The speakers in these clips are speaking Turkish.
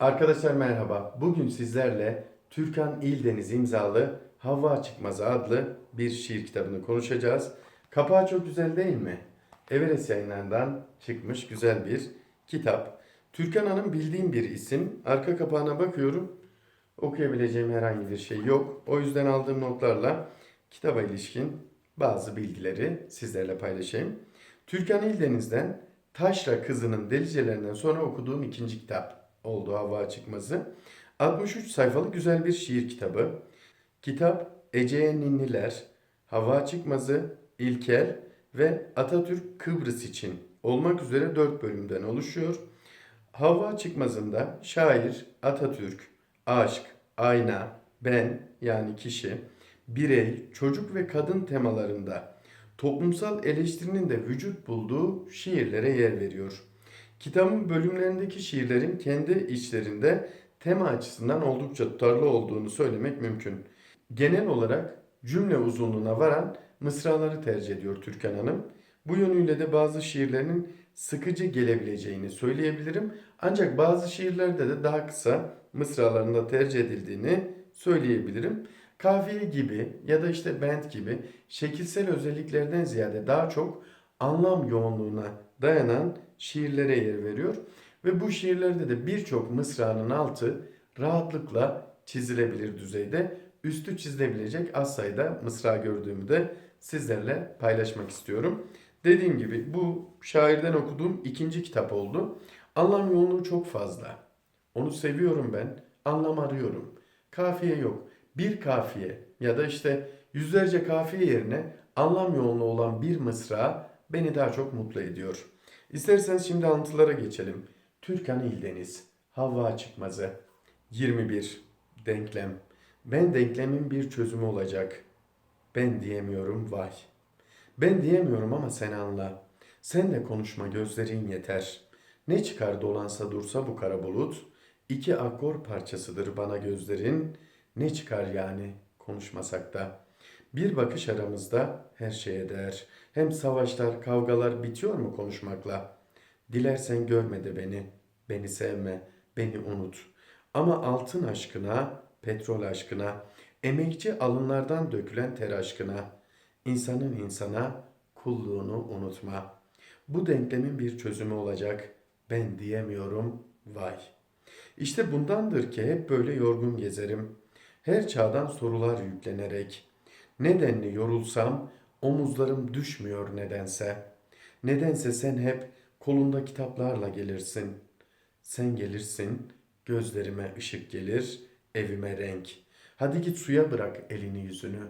Arkadaşlar merhaba. Bugün sizlerle Türkan İldeniz imzalı Havva Çıkmazı adlı bir şiir kitabını konuşacağız. Kapağı çok güzel değil mi? Everest yayınlarından çıkmış güzel bir kitap. Türkan Hanım bildiğim bir isim. Arka kapağına bakıyorum. Okuyabileceğim herhangi bir şey yok. O yüzden aldığım notlarla kitaba ilişkin bazı bilgileri sizlerle paylaşayım. Türkan İldeniz'den Taşra Kızı'nın Delicelerinden sonra okuduğum ikinci kitap oldu Havva Çıkmazı. 63 sayfalık güzel bir şiir kitabı. Kitap Ece'ye Ninniler, Havva Çıkmazı, İlkel ve Atatürk Kıbrıs için olmak üzere 4 bölümden oluşuyor. Havva Çıkmazı'nda şair, Atatürk, aşk, ayna, ben yani kişi, birey, çocuk ve kadın temalarında toplumsal eleştirinin de vücut bulduğu şiirlere yer veriyor. Kitabın bölümlerindeki şiirlerin kendi içlerinde tema açısından oldukça tutarlı olduğunu söylemek mümkün. Genel olarak cümle uzunluğuna varan mısraları tercih ediyor Türkan Hanım. Bu yönüyle de bazı şiirlerinin sıkıcı gelebileceğini söyleyebilirim. Ancak bazı şiirlerde de daha kısa mısralarında tercih edildiğini söyleyebilirim. Kafiye gibi ya da işte bent gibi şekilsel özelliklerden ziyade daha çok anlam yoğunluğuna dayanan şiirlere yer veriyor. Ve bu şiirlerde de birçok mısranın altı rahatlıkla çizilebilir düzeyde üstü çizilebilecek az sayıda mısra gördüğümü de sizlerle paylaşmak istiyorum. Dediğim gibi bu şairden okuduğum ikinci kitap oldu. Anlam yoğunluğu çok fazla. Onu seviyorum ben. Anlam arıyorum. Kafiye yok. Bir kafiye ya da işte yüzlerce kafiye yerine anlam yoğunluğu olan bir mısra beni daha çok mutlu ediyor. İsterseniz şimdi anlatılara geçelim. Türkan İldeniz, Havva Çıkmazı, 21, Denklem. Ben denklemin bir çözümü olacak. Ben diyemiyorum vay. Ben diyemiyorum ama sen anla. Sen de konuşma gözlerin yeter. Ne çıkar dolansa dursa bu kara bulut. İki akor parçasıdır bana gözlerin. Ne çıkar yani konuşmasak da. Bir bakış aramızda her şeye değer. Hem savaşlar, kavgalar bitiyor mu konuşmakla? Dilersen görme de beni, beni sevme, beni unut. Ama altın aşkına, petrol aşkına, emekçi alınlardan dökülen ter aşkına, insanın insana kulluğunu unutma. Bu denklemin bir çözümü olacak. Ben diyemiyorum, vay. İşte bundandır ki hep böyle yorgun gezerim. Her çağdan sorular yüklenerek. Nedenli yorulsam omuzlarım düşmüyor nedense. Nedense sen hep kolunda kitaplarla gelirsin. Sen gelirsin, gözlerime ışık gelir, evime renk. Hadi git suya bırak elini yüzünü.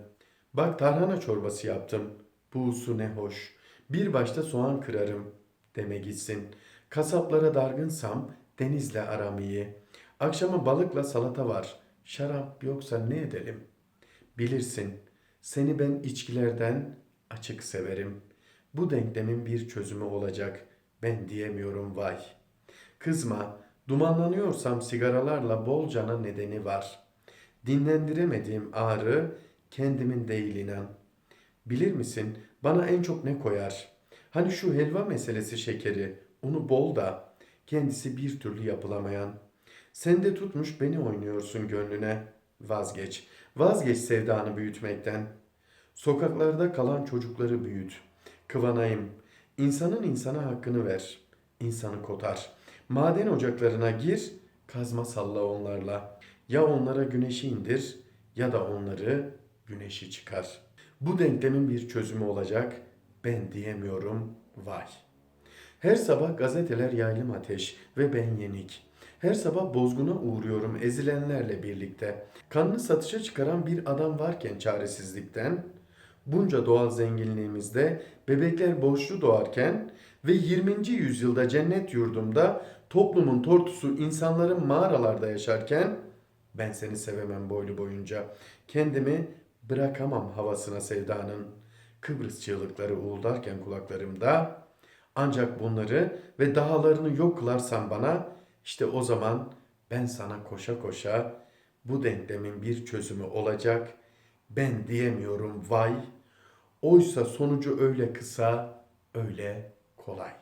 Bak tarhana çorbası yaptım. Bu su ne hoş. Bir başta soğan kırarım. Deme gitsin. Kasaplara dargınsam denizle aram iyi. Akşama balıkla salata var. Şarap yoksa ne edelim? Bilirsin, seni ben içkilerden açık severim. Bu denklemin bir çözümü olacak. Ben diyemiyorum vay. Kızma, dumanlanıyorsam sigaralarla bolcana nedeni var. Dinlendiremediğim ağrı kendimin değil inan. Bilir misin bana en çok ne koyar? Hani şu helva meselesi şekeri, unu bol da kendisi bir türlü yapılamayan. Sen de tutmuş beni oynuyorsun gönlüne. Vazgeç, vazgeç sevdanı büyütmekten. Sokaklarda kalan çocukları büyüt. Kıvanayım. İnsanın insana hakkını ver. İnsanı kotar. Maden ocaklarına gir, kazma salla onlarla. Ya onlara güneşi indir ya da onları güneşi çıkar. Bu denklemin bir çözümü olacak. Ben diyemiyorum vay. Her sabah gazeteler yaylım ateş ve ben yenik. Her sabah bozguna uğruyorum ezilenlerle birlikte. Kanını satışa çıkaran bir adam varken çaresizlikten, bunca doğal zenginliğimizde bebekler borçlu doğarken ve 20. yüzyılda cennet yurdumda toplumun tortusu insanların mağaralarda yaşarken ben seni sevemem boylu boyunca. Kendimi bırakamam havasına sevdanın. Kıbrıs çığlıkları uğuldarken kulaklarımda ancak bunları ve dahalarını yok kılarsan bana işte o zaman ben sana koşa koşa bu denklemin bir çözümü olacak. Ben diyemiyorum vay. Oysa sonucu öyle kısa, öyle kolay.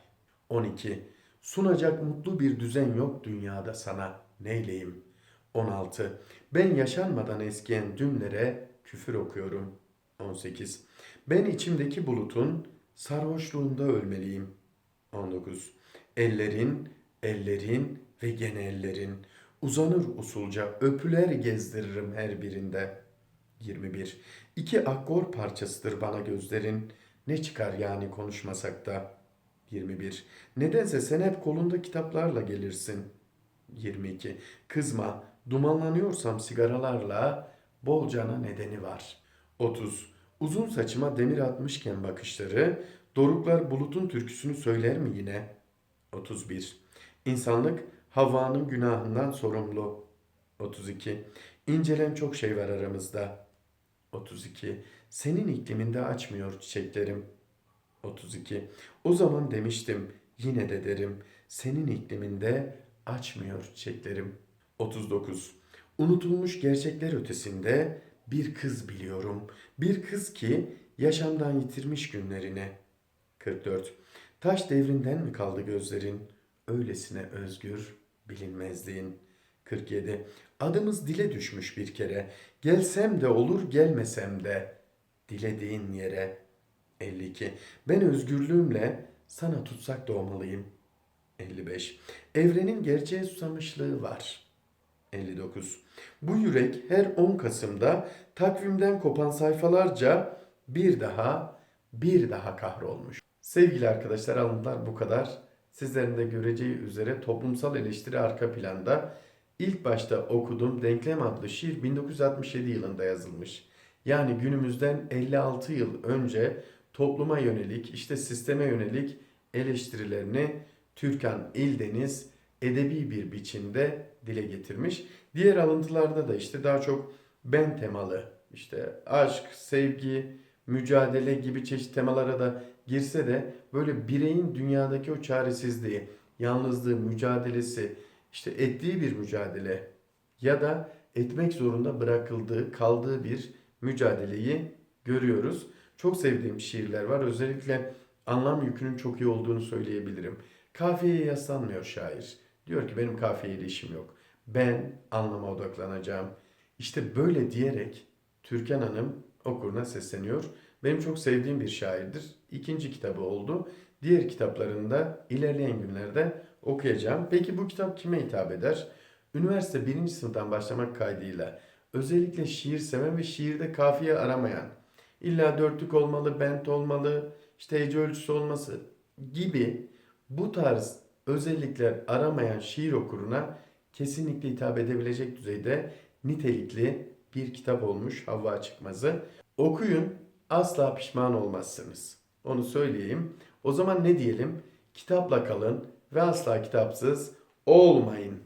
12. Sunacak mutlu bir düzen yok dünyada sana. neyleyim? 16. Ben yaşanmadan eskiyen dünlere küfür okuyorum. 18. Ben içimdeki bulutun sarhoşluğunda ölmeliyim. 19. Ellerin, ellerin ve gene ellerin. Uzanır usulca öpüler gezdiririm her birinde. 21. İki akkor parçasıdır bana gözlerin. Ne çıkar yani konuşmasak da. 21. Nedense sen hep kolunda kitaplarla gelirsin. 22. Kızma, dumanlanıyorsam sigaralarla bolcana nedeni var. 30. Uzun saçıma demir atmışken bakışları, doruklar bulutun türküsünü söyler mi yine? 31. İnsanlık Havva'nın günahından sorumlu. 32. İncelen çok şey var aramızda. 32. Senin ikliminde açmıyor çiçeklerim. 32. O zaman demiştim, yine de derim. Senin ikliminde açmıyor çiçeklerim. 39. Unutulmuş gerçekler ötesinde bir kız biliyorum. Bir kız ki yaşamdan yitirmiş günlerini. 44. Taş devrinden mi kaldı gözlerin? Öylesine özgür bilinmezliğin. 47. Adımız dile düşmüş bir kere. Gelsem de olur gelmesem de. Dilediğin yere. 52. Ben özgürlüğümle sana tutsak doğmalıyım. 55. Evrenin gerçeğe susamışlığı var. 59. Bu yürek her 10 Kasım'da takvimden kopan sayfalarca bir daha bir daha kahrolmuş. Sevgili arkadaşlar alıntılar bu kadar. Sizlerin de göreceği üzere toplumsal eleştiri arka planda ilk başta okuduğum Denklem adlı şiir 1967 yılında yazılmış. Yani günümüzden 56 yıl önce topluma yönelik, işte sisteme yönelik eleştirilerini Türkan İldeniz edebi bir biçimde dile getirmiş. Diğer alıntılarda da işte daha çok ben temalı, işte aşk, sevgi, mücadele gibi çeşitli temalara da girse de böyle bireyin dünyadaki o çaresizliği, yalnızlığı, mücadelesi, işte ettiği bir mücadele ya da etmek zorunda bırakıldığı, kaldığı bir mücadeleyi görüyoruz. Çok sevdiğim şiirler var. Özellikle anlam yükünün çok iyi olduğunu söyleyebilirim. Kafiyeye yaslanmıyor şair. Diyor ki benim kafiyeyle işim yok. Ben anlama odaklanacağım. İşte böyle diyerek Türkan Hanım okuruna sesleniyor. Benim çok sevdiğim bir şairdir. İkinci kitabı oldu. Diğer kitaplarında ilerleyen günlerde okuyacağım. Peki bu kitap kime hitap eder? Üniversite birinci sınıftan başlamak kaydıyla özellikle şiir seven ve şiirde kafiye aramayan, illa dörtlük olmalı, bent olmalı, işte hece ölçüsü olması gibi bu tarz özellikler aramayan şiir okuruna kesinlikle hitap edebilecek düzeyde nitelikli bir kitap olmuş Havva Çıkmaz'ı. Okuyun asla pişman olmazsınız. Onu söyleyeyim. O zaman ne diyelim? Kitapla kalın ve asla kitapsız olmayın.